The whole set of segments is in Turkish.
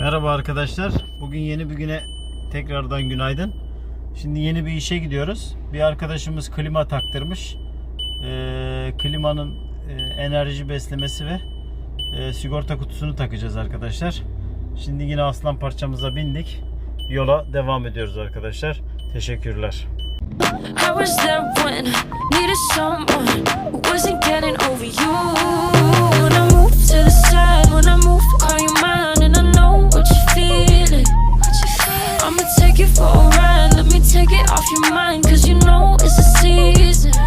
Merhaba arkadaşlar. Bugün yeni bir güne tekrardan günaydın. Şimdi yeni bir işe gidiyoruz. Bir arkadaşımız klima taktırmış. Ee, klimanın e, enerji beslemesi ve e, sigorta kutusunu takacağız arkadaşlar. Şimdi yine aslan parçamıza bindik. Yola devam ediyoruz arkadaşlar. Teşekkürler. I was there when needed someone who wasn't getting over you. When I move to the side, when I move, call you mine, and I know what you're feeling. I'ma take you for a ride, let me take it off your mind, cause you know it's a season.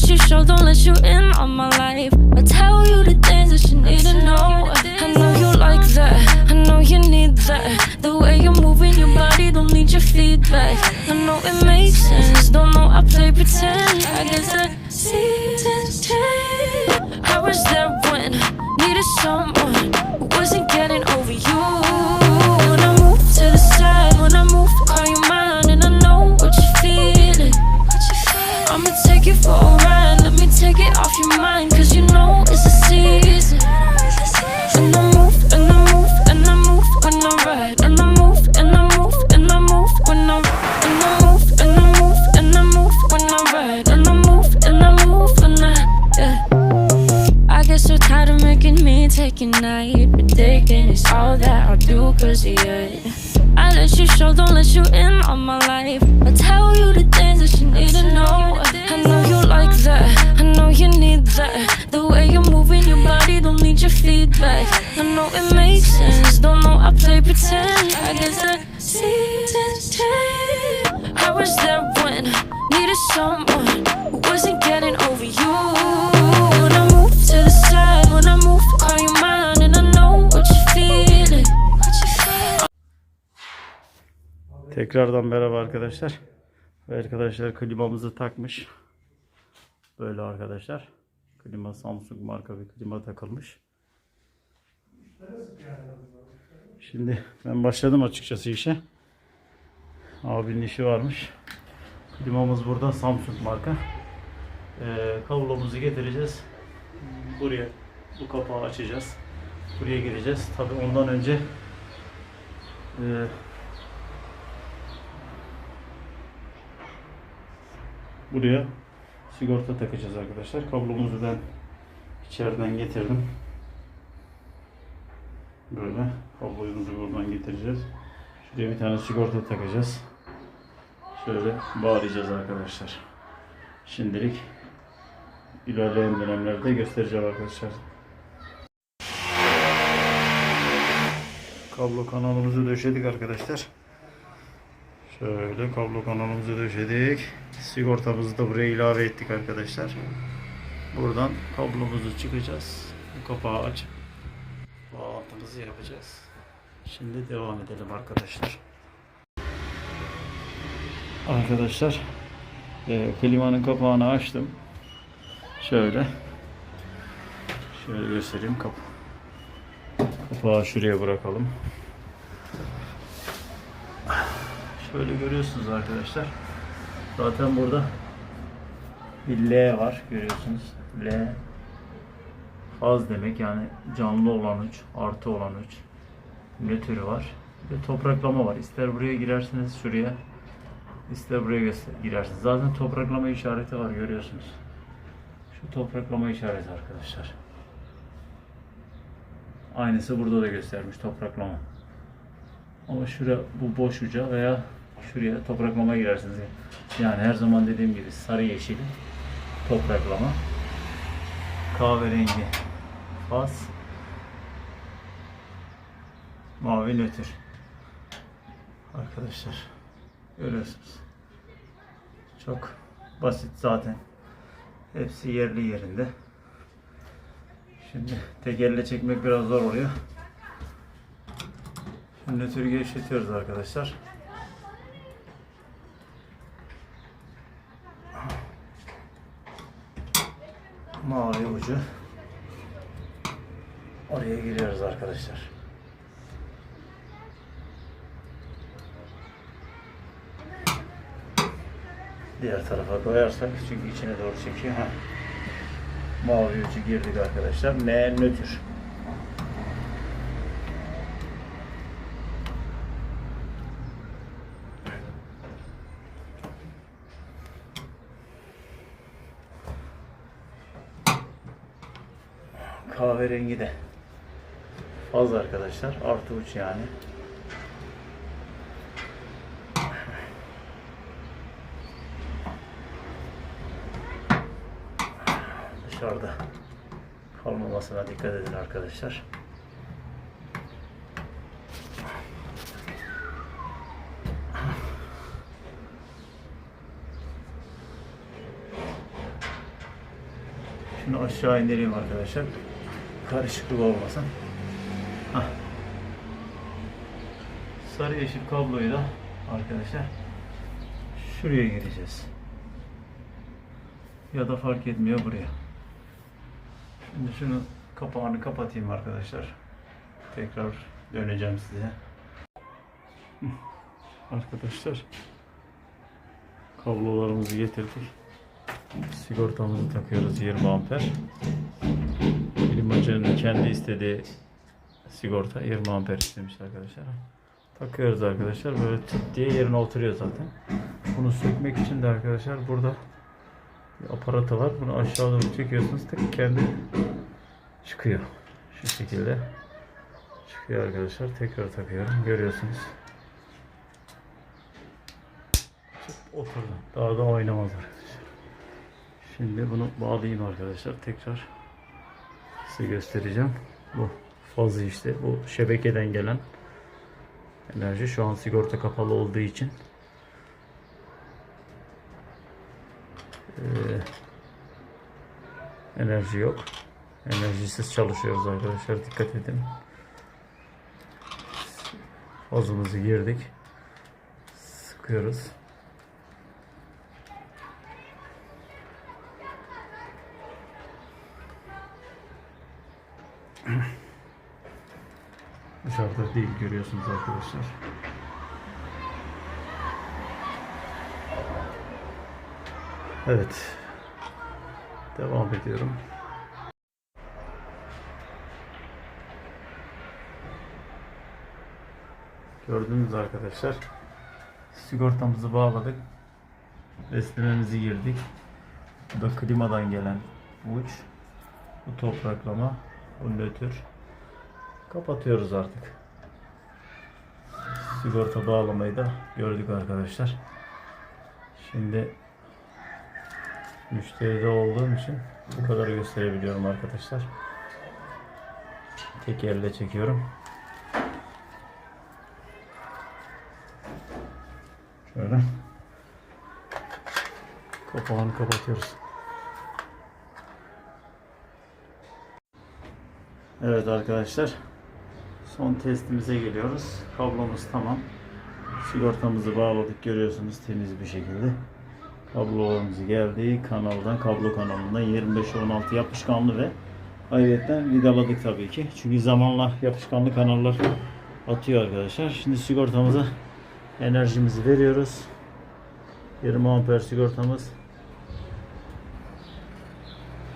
Let you show, don't let you in on my life. I tell you the things that you need to know. I know you like that, I know you need that. The way you're moving your body, don't need your feedback I know it makes sense, don't know I play pretend. I guess the seasons change. I was there when needed someone who wasn't getting over you of you I let you show, don't let you in on my life. I tell you the things that you need to know. I know you like that, I know you need that. The way you're moving your body, don't need your feedback. I know it makes sense, don't know I play pretend. I guess the seasons change. I was there when needed someone Tekrardan merhaba arkadaşlar. Arkadaşlar klimamızı takmış. Böyle arkadaşlar. Klima Samsung marka bir klima takılmış. Şimdi ben başladım açıkçası işe. Abinin işi varmış. Klimamız burada Samsung marka. Ee, kablomuzu getireceğiz. Buraya bu kapağı açacağız. Buraya gireceğiz. Tabi ondan önce e, buraya sigorta takacağız arkadaşlar. Kablomuzu ben içeriden getirdim. Böyle kablomuzu buradan getireceğiz. Şuraya bir tane sigorta takacağız. Şöyle bağlayacağız arkadaşlar. Şimdilik ilerleyen dönemlerde göstereceğim arkadaşlar. Kablo kanalımızı döşedik arkadaşlar. Şöyle kablo kanalımızı döşedik. Sigortamızı da buraya ilave ettik arkadaşlar. Buradan kablomuzu çıkacağız. Bu kapağı açıp bağlantımızı yapacağız. Şimdi devam edelim arkadaşlar. Arkadaşlar e, klimanın kapağını açtım. Şöyle. Şöyle göstereyim kapı. Kapağı şuraya bırakalım. Şöyle görüyorsunuz arkadaşlar. Zaten burada bir L var görüyorsunuz. L faz demek yani canlı olan uç, artı olan uç. Nötrü var. Ve topraklama var. İster buraya girersiniz şuraya. ister buraya girersiniz. Zaten topraklama işareti var görüyorsunuz. Şu topraklama işareti arkadaşlar. Aynısı burada da göstermiş topraklama. Ama şura bu boş uca veya şuraya topraklama girersiniz. Yani her zaman dediğim gibi sarı yeşil topraklama. Kahverengi faz. Mavi nötr. Arkadaşlar görüyorsunuz. Çok basit zaten. Hepsi yerli yerinde. Şimdi tek elle çekmek biraz zor oluyor. Şimdi nötrü gevşetiyoruz arkadaşlar. Mavi ucu Oraya giriyoruz arkadaşlar. Diğer tarafa koyarsak çünkü içine doğru çekiyor. Ha. Mavi ucu girdik arkadaşlar. N nötr. Kahverengi de fazla arkadaşlar. Artı uç yani. Dışarıda kalmamasına dikkat edin arkadaşlar. Şunu aşağı indireyim arkadaşlar. Karışıklık olmasın. Hah. Sarı yeşil kabloyu da arkadaşlar şuraya gireceğiz. Ya da fark etmiyor buraya. Şimdi şunu kapağını kapatayım arkadaşlar. Tekrar döneceğim size. Arkadaşlar kablolarımızı getirdik. Sigortamızı takıyoruz 20 amper. Klimacının kendi istediği sigorta 20 amper istemiş arkadaşlar. Takıyoruz arkadaşlar. Böyle tık diye yerine oturuyor zaten. Bunu sökmek için de arkadaşlar burada bir aparatı var. Bunu aşağı doğru çekiyorsunuz. Tık kendi çıkıyor. Şu şekilde çıkıyor arkadaşlar. Tekrar takıyorum. Görüyorsunuz. Çık oturdu. Daha da oynamaz arkadaşlar. Şimdi bunu bağlayayım arkadaşlar. Tekrar size göstereceğim. Bu fazı işte. Bu şebekeden gelen enerji. Şu an sigorta kapalı olduğu için eee, enerji yok. Enerjisiz çalışıyoruz arkadaşlar. Dikkat edin. Fazımızı girdik. Sıkıyoruz. Dışarıda değil görüyorsunuz arkadaşlar. Evet. Devam ediyorum. Gördünüz arkadaşlar. Sigortamızı bağladık. Beslememizi girdik. Bu da klimadan gelen uç. Bu topraklama. Bu nötr. Kapatıyoruz artık. Sigorta bağlamayı da gördük arkadaşlar. Şimdi müşteride olduğum için bu kadar gösterebiliyorum arkadaşlar. Tek elle çekiyorum. Şöyle. Kapağını kapatıyoruz. Evet arkadaşlar. Son testimize geliyoruz. Kablomuz tamam. Sigortamızı bağladık görüyorsunuz temiz bir şekilde. Kablolarımız geldi. Kanaldan, kablo kanalından 25-16 yapışkanlı ve ayrıca vidaladık tabii ki. Çünkü zamanla yapışkanlı kanallar atıyor arkadaşlar. Şimdi sigortamıza enerjimizi veriyoruz. 20 amper sigortamız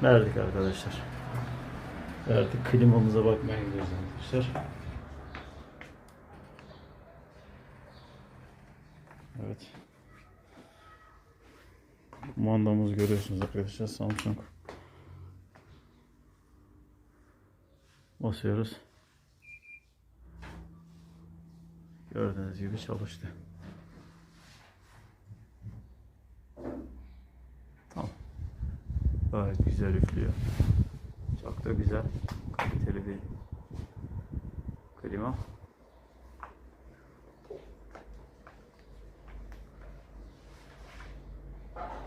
verdik arkadaşlar. Verdik. Klimamıza bakmaya gidiyoruz arkadaşlar. Evet. Kumandamızı görüyorsunuz arkadaşlar Samsung. Basıyoruz. Gördüğünüz gibi çalıştı. Tamam. Gayet güzel üflüyor. Çok da güzel. Kaliteli bir klima.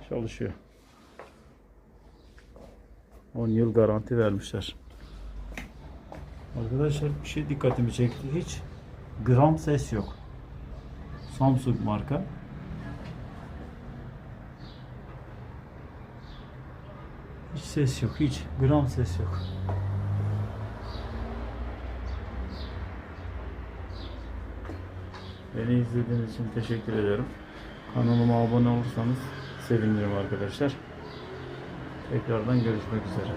çalışıyor. 10 yıl garanti vermişler. Arkadaşlar bir şey dikkatimi çekti. Hiç gram ses yok. Samsung marka. Hiç ses yok. Hiç gram ses yok. Beni izlediğiniz için teşekkür ederim. Kanalıma abone olursanız sevinirim arkadaşlar. Tekrardan görüşmek üzere.